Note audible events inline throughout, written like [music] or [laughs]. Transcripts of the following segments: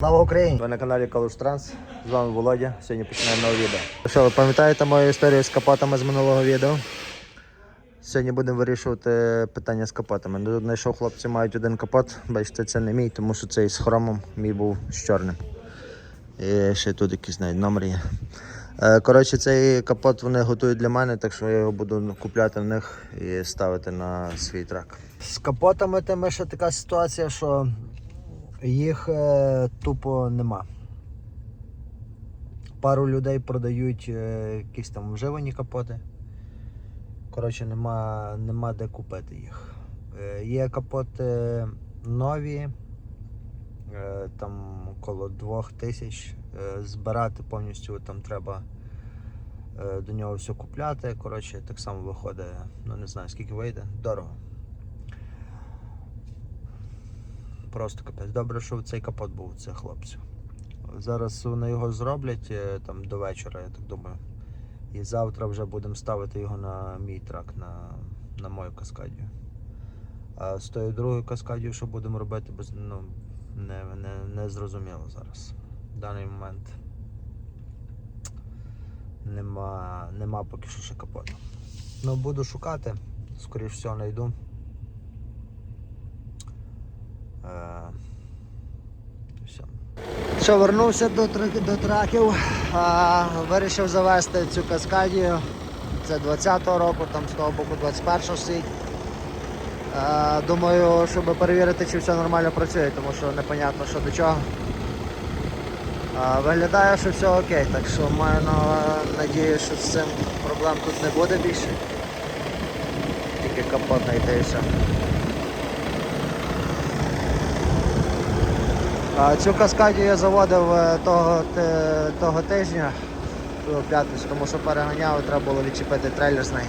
Слава Україні! Ви на каналі Калуш Транс. З вами Володя. Сьогодні починаємо нове відео. Що, ви пам'ятаєте мою історію з капотами з минулого відео? Сьогодні будемо вирішувати питання з капотами. Тут знайшов хлопці мають один капот. Бачите, це не мій, тому що цей з хромом мій був з чорним. І ще тут якийсь навіть номер є. Е, Коротше, цей капот вони готують для мене, так що я його буду купляти в них і ставити на свій трак. З капотами тими ще така ситуація, що їх е, тупо нема. Пару людей продають е, якісь там вживані капоти. Коротше, нема, нема де купити їх. Е, є капоти нові, е, там коло 2000. Е, збирати повністю там треба е, до нього все купляти. Коротше, так само виходить, ну не знаю скільки вийде, дорого. Просто капець. Добре, що цей капот був у цих хлопців. Зараз вони його зроблять е, там до вечора, я так думаю. І завтра вже будемо ставити його на мій трак, на, на мою каскадію. А з тою другою каскадією, що будемо робити, без, ну, не, не, не зрозуміло зараз. В даний момент нема, нема поки що ще капоту. Ну, буду шукати, скоріш всього знайду. Е, Все. Що, вернувся до, до траків, а, вирішив завести цю каскадію. Це 20-го року, там з того боку 21-го стоїть. Е, Думаю, щоб перевірити, чи все нормально працює, тому що непонятно, що до чого. А, Виглядає, що все окей, так що маю на- надію, що з цим проблем тут не буде більше. Тільки капот знайти. Цю каскадію я заводив е, того, того тижня, в п'ятницю, тому що переганяв, треба було відчепити трейлер з неї.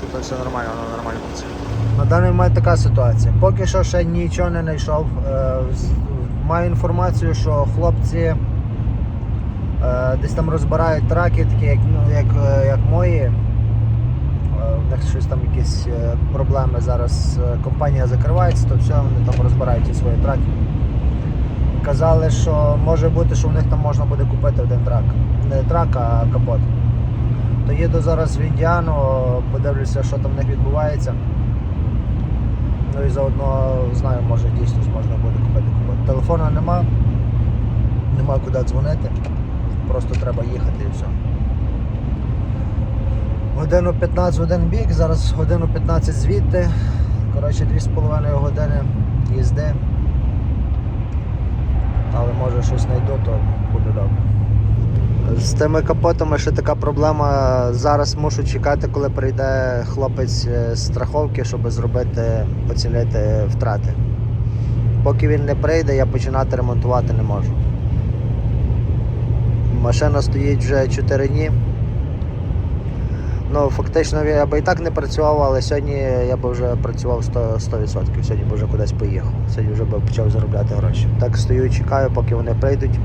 Тут все нормально, воно нормально працює. На даний момент така ситуація. Поки що ще нічого не знайшов. Е, Маю інформацію, що хлопці е, десь там розбирають траки, такі як, ну, як, як мої. В них щось там якісь проблеми зараз. Компанія закривається, то все, вони там розбирають свої траки. Казали, що може бути, що в них там можна буде купити один трак. Не трак, а капот. То їду зараз в Індіану, подивлюся, що там в них відбувається. Ну і заодно знаю, може дійсно можна буде купити капот. Телефону нема, нема куди дзвонити. Просто треба їхати і все. Годину 15 в один бік, зараз годину 15 звідти. Коротше, 2,5 години їзди. Але може щось знайду, то буде добре. З тими капотами ще така проблема. Зараз мушу чекати, коли прийде хлопець е, з страховки, щоб зробити, оцінити втрати. Поки він не прийде, я починати ремонтувати не можу. Машина стоїть вже 4 дні. Ну, фактично я би і так не працював, але сьогодні я би вже працював 100%, 100%. Сьогодні би вже кудись поїхав. Сьогодні вже би почав заробляти гроші. Так стою, чекаю, поки вони прийдуть.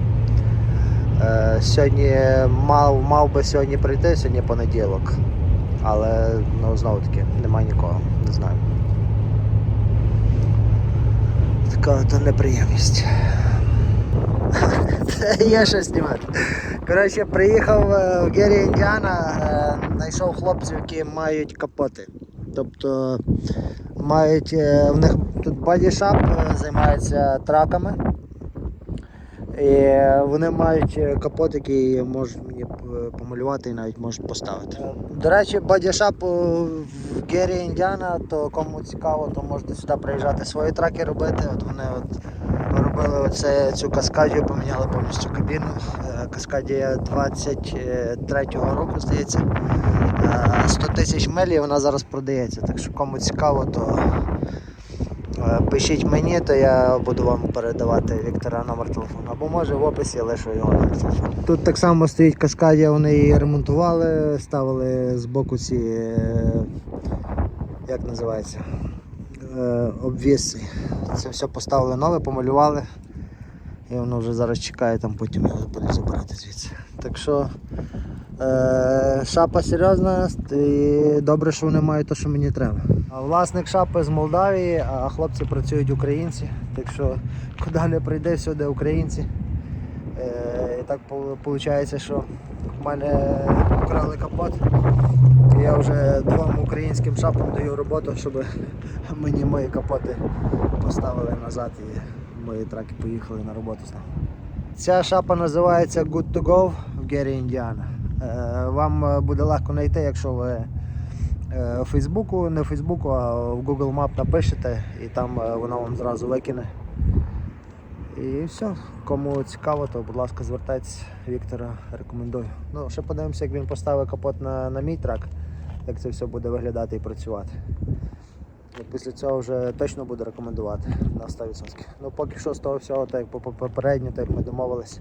Е, сьогодні мав, мав би сьогодні прийти, сьогодні понеділок. Але ну, знову таки немає нікого, не знаю. Така то неприємність. Є що знімати. Коротше, приїхав е, в Гері Індіана, е, знайшов хлопців, які мають капоти. Тобто мають е, в них тут бодішап, е, займаються траками. І вони мають е, капот, який можуть мені е, помалювати і навіть можуть поставити. До речі, бодішап в Гері Індіана, то кому цікаво, то можете сюди приїжджати свої траки робити. От вони от робили оце, цю каскадію, поміняли повністю кабіну. Е, Каскадія 23-го року, здається. Е, 100 тисяч миль і вона зараз продається. Так що кому цікаво, то е, пишіть мені, то я буду вам передавати Віктора номер телефону. Або може в описі лишу його номер телефону. Тут так само стоїть каскадія, вони її ремонтували, ставили з боку ці. е, Як називається? Е, обвіси. Це все поставили нове, помалювали. І воно вже зараз чекає, там потім його будуть забирати звідси. Так що шапа серйозна і добре, що вони мають те, що мені треба. Власник шапи з Молдавії, а хлопці працюють українці, так що куди не прийде, всюди українці. Е, і так виходить, що в мене украли капот. Я вже двом українським шапам даю роботу, щоб [laughs] мені мої капоти поставили назад і мої траки поїхали на роботу. Ця шапа називається Good to Go в Гері Індіана. Е, Вам е, буде легко знайти, якщо ви е, у Фейсбуку, не в Фейсбуку, а в Google Map напишете і там е, вона вам зразу викине. І все. Кому цікаво, то будь ласка, звертайтесь, Віктора рекомендую. Ну, ще подивимося, як він поставить капот на, на мій трак, як це все буде виглядати і працювати. І після цього вже точно буду рекомендувати на 100%. Ну поки що з того всього, так як по по- попередньо, так ми домовились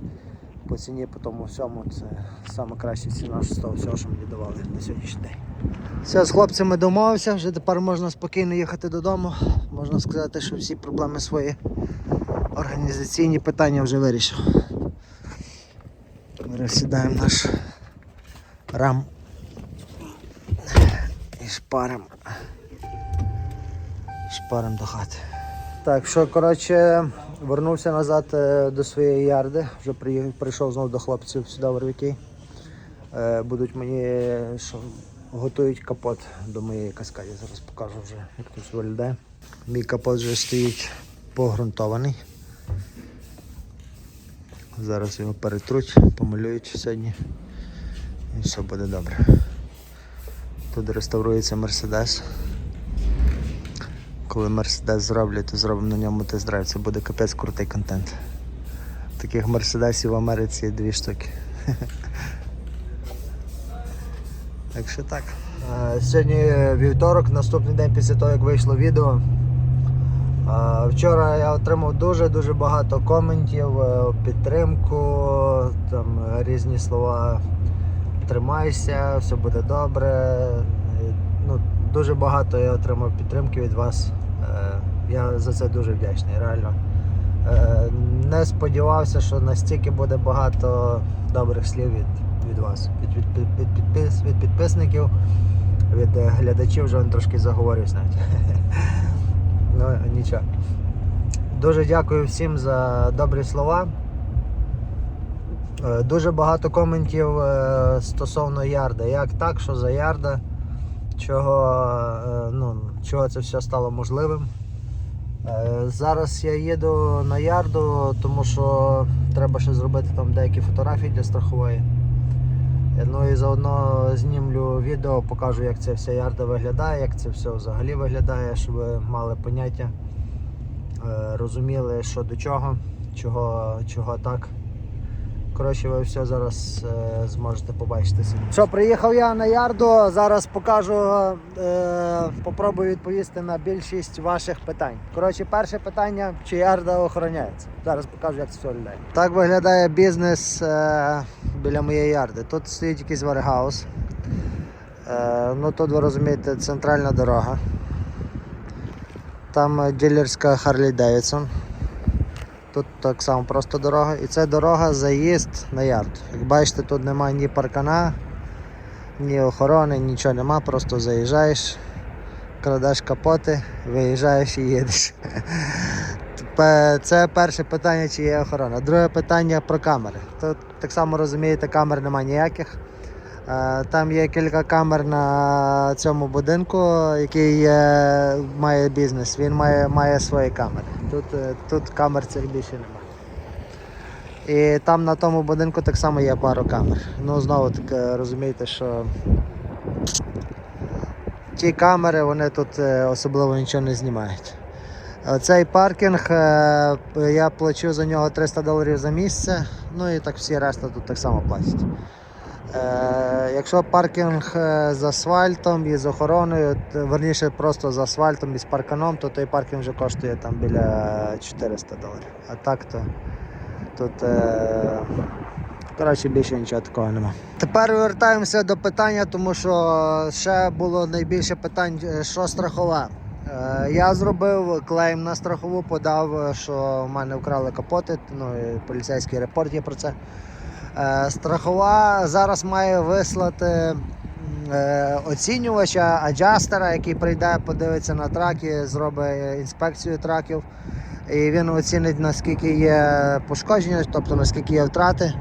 по ціні, по тому всьому, це саме краща ціна з того всього, що мені давали на сьогоднішній день. Все, з хлопцями домовився, вже тепер можна спокійно їхати додому. Можна сказати, що всі проблеми свої організаційні питання вже вирішив. Розсідаємо наш рам і шпарим. Шпарим до хати. Так, що, коротше, вернувся назад е, до своєї ярди. Вже прийшов знову до хлопців сюди в Орвіки. Е, Будуть мені готують капот до моєї каскаді. Зараз покажу вже, як тут виглядає. Мій капот вже стоїть погрунтований. Зараз його перетруть, помалюють сьогодні. І все буде добре. Тут реставрується Мерседес. Коли Мерседес зроблять, то зробимо на ньому тест-драйв. Це буде капець крутий контент. Таких мерседесів в Америці дві штуки. [laughs] Так що так. Сьогодні вівторок, наступний день після того, як вийшло відео. Вчора я отримав дуже-дуже багато коментів, е, підтримку, там е, різні слова. Тримайся, все буде добре. Дуже багато я отримав підтримки від вас. Е, Я за це дуже вдячний, реально. Е, Не сподівався, що настільки буде багато добрих слів від, від вас, від, від, від, підпис, від підписників, від е, глядачів, вже трошки заговорюсь навіть. [laughs] Ну, нічого. Дуже дякую всім за добрі слова. Дуже багато коментів стосовно ярда. Як так, що за ярда, чого, е, ну, чого це все стало можливим. Е, Зараз я їду на ярду, тому що треба ще зробити там деякі фотографії для страхової. Е, Ну і заодно знімлю відео, покажу, як ця вся ярда виглядає, як це все взагалі виглядає, щоб ви мали поняття, розуміли, що до чого, чого, чого так. Коротше, ви все зараз е, зможете побачити. Що, приїхав я на ярду, зараз покажу, е, попробую відповісти на більшість ваших питань. Коротше, перше питання, чи ярда охороняється. Зараз покажу, як це все виглядає. Так виглядає бізнес е, біля моєї ярди. Тут стоїть якийсь варгаус. Е, ну тут ви розумієте, центральна дорога. Там дилерська Харлі Девідсон. Тут так само просто дорога. І це дорога заїзд на ярд. Як бачите, тут немає ні паркана, ні охорони, нічого нема, просто заїжджаєш, крадеш капоти, виїжджаєш і їдеш. Це перше питання, чи є охорона. Друге питання про камери. Тут так само розумієте, камер немає ніяких. Е, Там є кілька камер на цьому будинку, який є, має бізнес. Він має, має свої камери. Тут, е, тут камер цих більше немає. І там на тому будинку так само є пару камер. Ну, знову таки розумієте, що ті камери вони тут е, особливо нічого не знімають. Е, Цей паркінг е, я плачу за нього 300 доларів за місце, ну і так всі решта тут так само платять. Е, якщо паркінг е, з асфальтом і з охороною, верніше просто з асфальтом і з парканом, то той паркінг вже коштує там біля 400 доларів. А так то тут е, коротше більше нічого такого нема. Тепер вертаємося до питання, тому що ще було найбільше питань, що страхова. Е, Я зробив клейм на страхову, подав, що в мене вкрали капоти, ну поліцейський репорт є про це. Е, Страхова зараз має вислати е, оцінювача, аджастера, який прийде, подивиться на траки, зробить інспекцію траків. І він оцінить наскільки є пошкодження, тобто наскільки є втрати.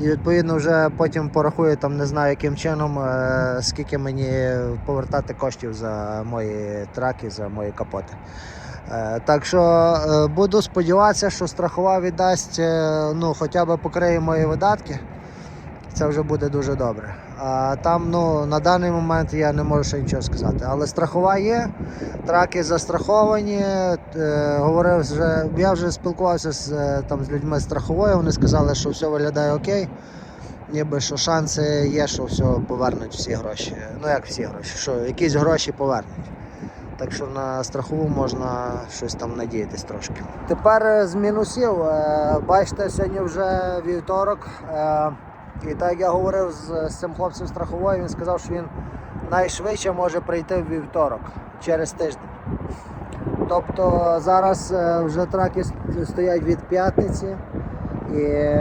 І відповідно вже потім порахує там, не знаю яким чином, е, скільки мені повертати коштів за мої траки, за мої капоти. Е, Так що е, буду сподіватися, що страхова віддасть, е, ну, хоча б покриє мої видатки. Це вже буде дуже добре. А там ну, на даний момент я не можу ще нічого сказати. Але страхова є, траки застраховані. Говорив вже, я вже спілкувався з, там, з людьми страхової, вони сказали, що все виглядає окей. Ніби що шанси є, що все повернуть всі гроші. Ну як всі гроші, що якісь гроші повернуть. Так що на страхову можна щось там надіятись трошки. Тепер е, з мінусів. Е, Бачите, сьогодні вже вівторок. Е, І так як я говорив з, з цим хлопцем страхової, він сказав, що він найшвидше може прийти в вівторок через тиждень. Тобто зараз вже траки стоять від п'ятниці і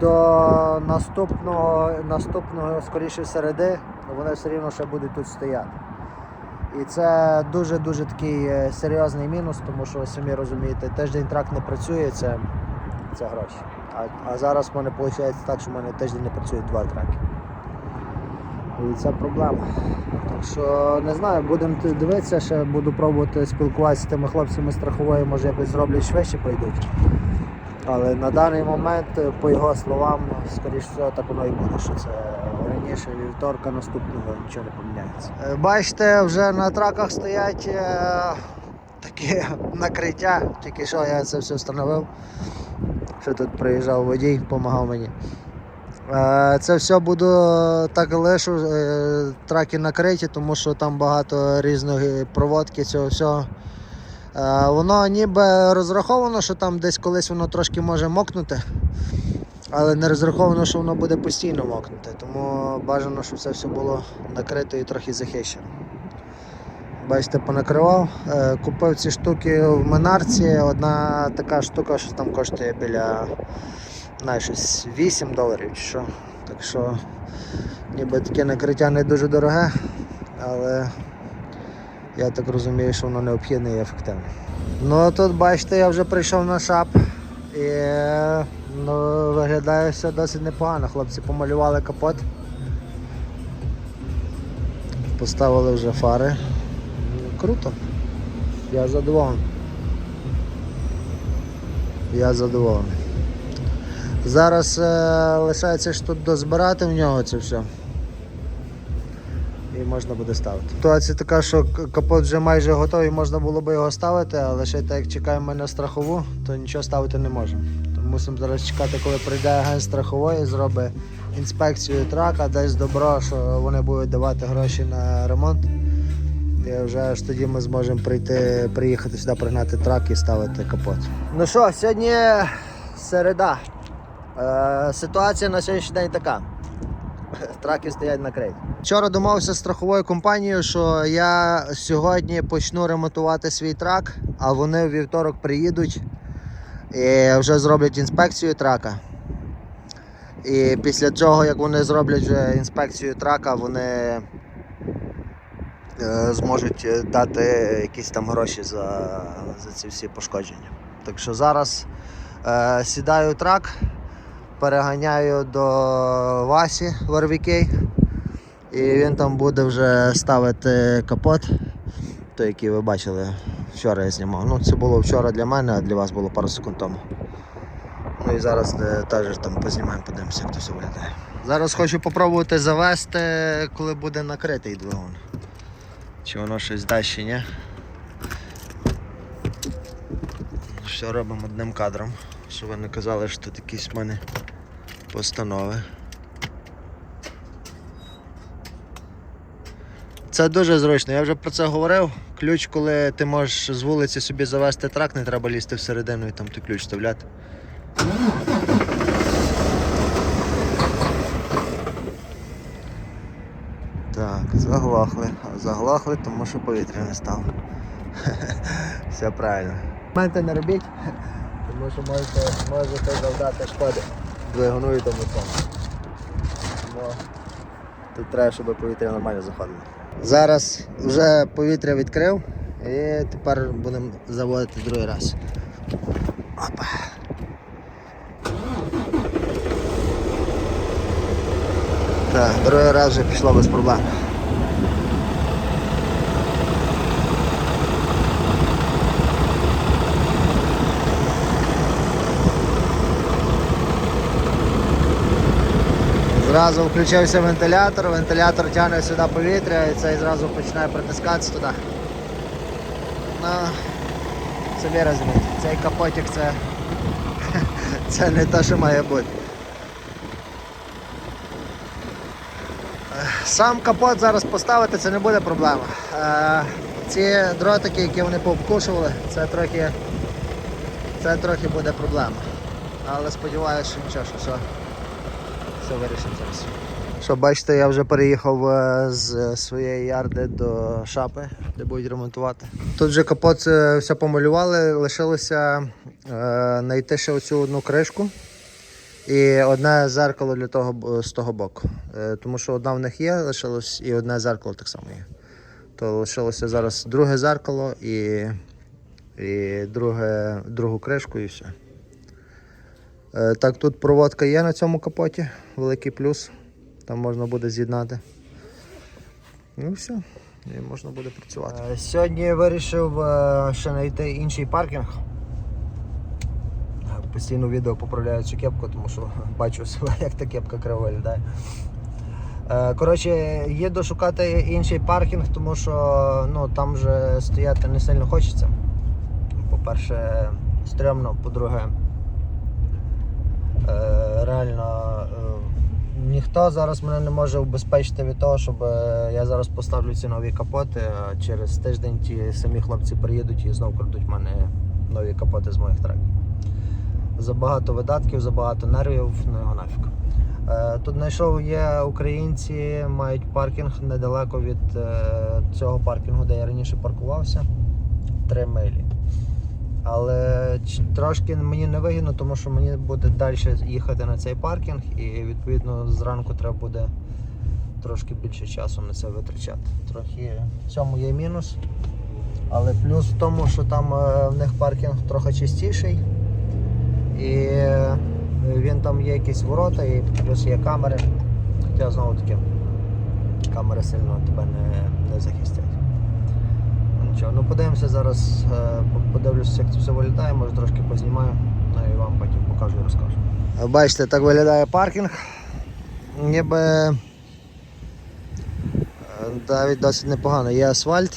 до наступного, наступного скоріше середи вони все рівно ще будуть тут стояти. І це дуже-дуже такий е, серйозний мінус, тому що ви самі розумієте, тиждень трак не працює, це, це гроші. А, а зараз в мене виходить так, що в мене тиждень не працюють два траки. І це проблема. Так що не знаю, будемо дивитися, ще буду пробувати спілкуватися з тими хлопцями страхової, може якось зроблять швидше пойдуть. Але на даний момент, по його словам, скоріш всього, так воно і буде, що це раніше вівторка наступного нічого не поміняється. Е, Бачите, вже на траках стоять е, такі [laughs] накриття, тільки що я це все встановив. Що тут приїжджав водій, допомагав мені. Е, Це все буду так лишу, траки накриті, тому що там багато різної проводки цього всього. Воно ніби розраховано, що там десь колись воно трошки може мокнути, але не розраховано, що воно буде постійно мокнути. Тому бажано, щоб це все було накрито і трохи захищено. Бачите, понакривав. Е, Купив ці штуки в Менарці. Одна така штука, що там коштує біля знаю, щось 8 доларів чи що. Так що ніби таке накриття не дуже дороге, але я так розумію, що воно необхідне і ефективне. Ну а тут бачите, я вже прийшов на шап і ну, виглядає все досить непогано. Хлопці помалювали капот. Поставили вже фари. Круто. Я задоволений. Я задоволений. Зараз е, лишається ж тут дозбирати в нього це все. І можна буде ставити. Ситуація така, що капот вже майже готовий, можна було би його ставити, але ще так як чекаємо на страхову, то нічого ставити не можемо. Мусимо зараз чекати, коли прийде агент страхової, зробить інспекцію трака, дасть добро, що вони будуть давати гроші на ремонт. І вже аж тоді ми зможемо прийти, приїхати сюди, пригнати трак і ставити капот. Ну що, сьогодні середа. Е, ситуація на сьогоднішній день така. Траки стоять накриті. Вчора домовився з страховою компанією, що я сьогодні почну ремонтувати свій трак, а вони в вівторок приїдуть і вже зроблять інспекцію трака. І після цього, як вони зроблять інспекцію трака, вони е, зможуть е, дати якісь там гроші за, за ці всі пошкодження. Так що зараз е, сідаю трак, переганяю до Васі в RVK, і він там буде вже ставити капот, той, який ви бачили вчора я знімав. Ну, це було вчора для мене, а для вас було пару секунд тому. Ну і зараз е, теж там познімаємо, подивимося, як то виглядає. Зараз хочу попробувати завести, коли буде накритий двигун. Чи воно щось дасть чи ні. Все робимо одним кадром, щоб ви не казали, що тут якісь в мене постанови. Це дуже зручно, я вже про це говорив. Ключ, коли ти можеш з вулиці собі завести трак, не треба лізти всередину і там той ключ вставляти. Так, заглохли. Заглохли, тому що повітря не стало. [laughs] Все правильно. Моменти не робіть, тому що можете, можете завдати шкоди. двигуну і тому. Тому тут треба, щоб повітря нормально заходило. Зараз вже повітря відкрив і тепер будемо заводити другий раз. Опа. Так, другий раз вже пішло без проблем. Зразу включився вентилятор, вентилятор тягне сюди повітря і цей зразу починає притискатися туди. Ну, собі розумієте, цей капотик це, [laughs] це не те, що має бути. Сам капот зараз поставити це не буде проблема. Е, Ці дротики, які вони повкушували, це трохи, це трохи буде проблема. Але сподіваюся, що нічого, що все, все вирішимо зараз. Що бачите, я вже переїхав е, з своєї ярди до шапи, де будуть ремонтувати. Тут вже капот е, все помалювали, лишилося е, знайти ще оцю одну кришку. І одне зеркало для того з того боку. Е, Тому що одна в них є, лишилось, і одне зеркало так само є. То лишилося зараз друге зеркало і, і друге, другу кришку і все. Е, Так, тут проводка є на цьому капоті, великий плюс. Там можна буде з'єднати. Ну все, і можна буде працювати. Е, Сьогодні я вирішив е, ще знайти інший паркінг. Постійно відео поправляю цю кепку, тому що бачу себе, як та кепка криво. Е, Коротше, їду шукати інший паркінг, тому що ну, там вже стояти не сильно хочеться. По-перше, стрьомно, по-друге, реально е, ніхто зараз мене не може убезпечити від того, щоб е, я зараз поставлю ці нові капоти, а через тиждень ті самі хлопці приїдуть і знову крадуть в мене нові капоти з моїх треків. Забагато видатків, забагато нервів, ну його нафіг. Е, Тут знайшов є українці, мають паркінг недалеко від цього паркінгу, де я раніше паркувався. Три милі. Але трошки мені не вигідно, тому що мені буде далі їхати на цей паркінг і відповідно зранку треба буде трошки більше часу на це витрачати. Трохи в цьому є мінус. Але плюс в тому, що там е, в них паркінг трохи чистіший. І він там є якісь ворота, і плюс є камери. Хоча знову таки камери сильно тебе не, не захистять. Нічого, ну подивимося зараз, е, подивлюся, як це все виглядає, може трошки познімаю, ну і вам потім покажу і розкажу. Бачите, так виглядає паркінг. Ніби е, навіть досить непогано. Є асфальт,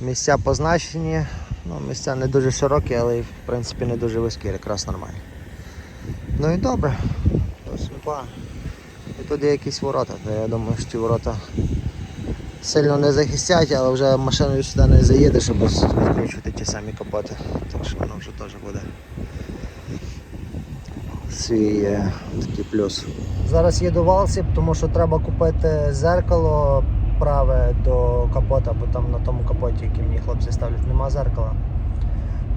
місця позначені. Ну, місця не дуже широкі, але в принципі не дуже вузькі, якраз нормально. Ну і добре, досить непогано. І тут є якісь ворота, я думаю, що ці ворота сильно не захистять, але вже машиною сюди не заїде, щоб відкручувати ті самі капоти. Так що воно вже теж буде свій е, такий плюс. Зараз їду в Алсіп, тому що треба купити зеркало праве до капота, бо там на тому капоті, який мені хлопці ставлять, нема зеркала.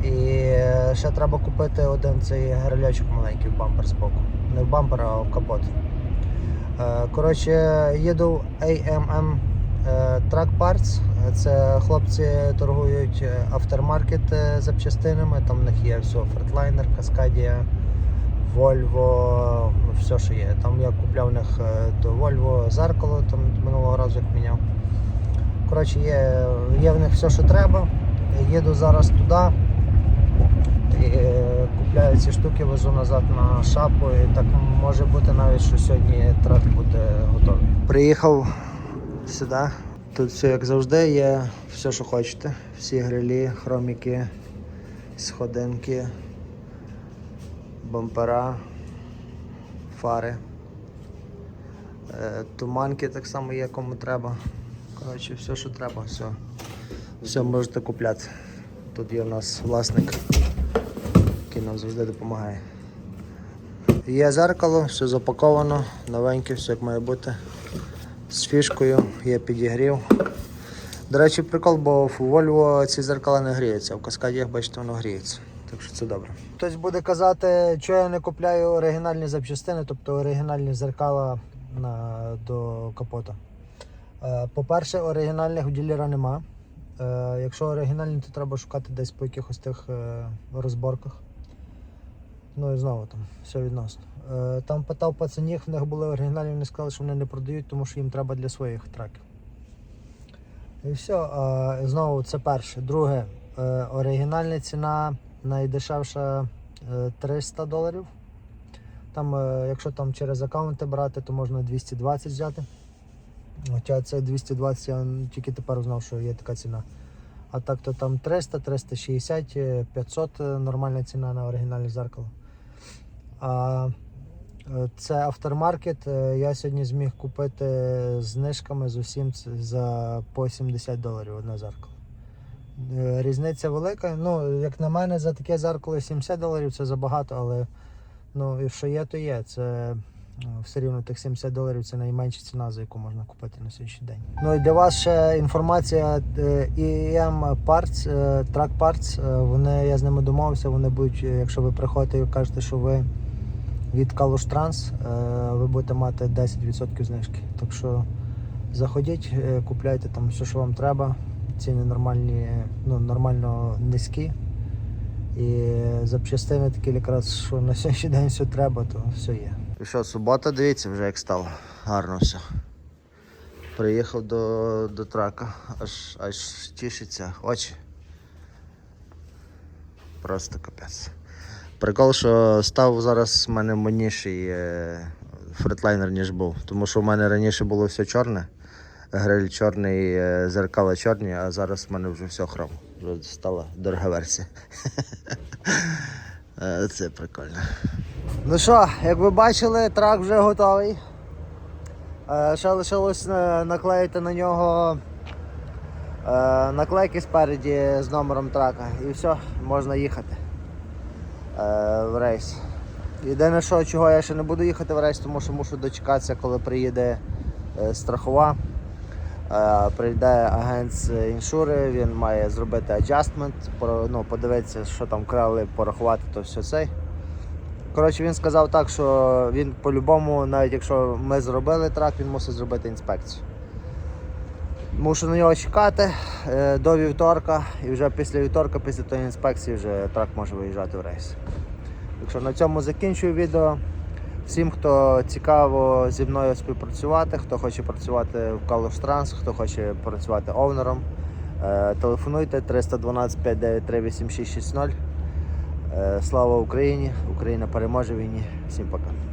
І е, ще треба купити один цей грильочок маленький в бампер збоку. Не в бампер, а в капот. Е, Коротше, їду AMM е, Truck Parts. Е, Це хлопці торгують автормаркет е, запчастинами. Там в них є все, Cascadia, Volvo, ну, все, що є. Там я купляв в них до Volvo зеркало там минулого разу як міняв. Коротше, є, є в них все, що треба. Їду зараз туди. І купляю ці штуки, везу назад на шапу. І так може бути навіть, що сьогодні трак буде готовий. Приїхав сюди. Тут все як завжди, є все, що хочете. Всі грилі, хроміки, сходинки, бампера, фари. Е, Туманки так само є, кому треба. Коротше, все, що треба, все. Все можете купляти. Тут є у нас власник, який нам завжди допомагає. Є зеркало, все запаковано, новеньке, все як має бути. З фішкою, є підігрів. До речі, прикол, бо в Volvo ці зеркала не гріються, в каскадіях, бачите, воно гріється. Так що це добре. Хтось буде казати, що я не купляю оригінальні запчастини, тобто оригінальні зеркала на, до капота. Е, По-перше, оригінальних у ділера нема. Е, Якщо оригінальні, то треба шукати десь по якихось тих е, розборках. Ну і знову там, все відносно. Е, Там питав пацанів, в них були оригінальні, вони сказали, що вони не продають, тому що їм треба для своїх треків. І все. Знову це перше. Друге, е, оригінальна ціна найдешевша е, 300 доларів. Там, е, якщо там через аккаунти брати, то можна 220 взяти. Хоча це 220, я тільки тепер знав, що є така ціна. А так то там 300, 360, е, 500 е, нормальна ціна на оригінальне зеркало. А е, це автормаркет. е, Я сьогодні зміг купити знижками з усім за по 70 доларів одне зеркало. Е, Різниця велика. Ну, як на мене, за таке зеркало 70 доларів це забагато, але ну, що є, то є. Це все рівно тих 70 доларів це найменша ціна, за яку можна купити на сьогоднішній день. Ну і для вас ще інформація EM Parts, Track Parts. Вони, я з ними домовився, вони будуть, якщо ви приходите і кажете, що ви від Калуш Транс, е, ви будете мати 10% знижки. Так що заходіть, е, купляйте там все, що вам треба. Ціни нормальні, ну, нормально низькі. І запчастини такі якраз, що на сьогоднішній день все треба, то все є. І що, субота, дивіться вже як стало. Гарно все. Приїхав до, до трака, аж, аж тішиться очі. Просто капець. Прикол, що став зараз в мене модніший е, фретлайнер, ніж був. Тому що в мене раніше було все чорне. Гриль чорний, е, зеркала чорні, а зараз в мене вже все хром. Вже стала дорога версія. [laughs] Е, Це прикольно. Ну що, як ви бачили, трак вже готовий. Ще лишилось наклеїти на нього наклейки спереді з номером трака. І все, можна їхати в рейс. Єдине, що чого я ще не буду їхати в рейс, тому що мушу дочекатися, коли приїде е, страхова. Е, Прийде агент з іншури, він має зробити аджастмент, ну, подивитися, що там крали, порахувати то все цей. Коротше, він сказав так, що він по-любому, навіть якщо ми зробили трак, він мусить зробити інспекцію. Мушу на нього чекати е, до вівторка, і вже після вівторка, після тої інспекції, вже трак може виїжджати в рейс. Так що на цьому закінчую відео. Всім, хто цікаво зі мною співпрацювати, хто хоче працювати в Калуш Транс, хто хоче працювати овнером, е, телефонуйте 312 593 8660. Е, Слава Україні! Україна переможе війні. Всім пока.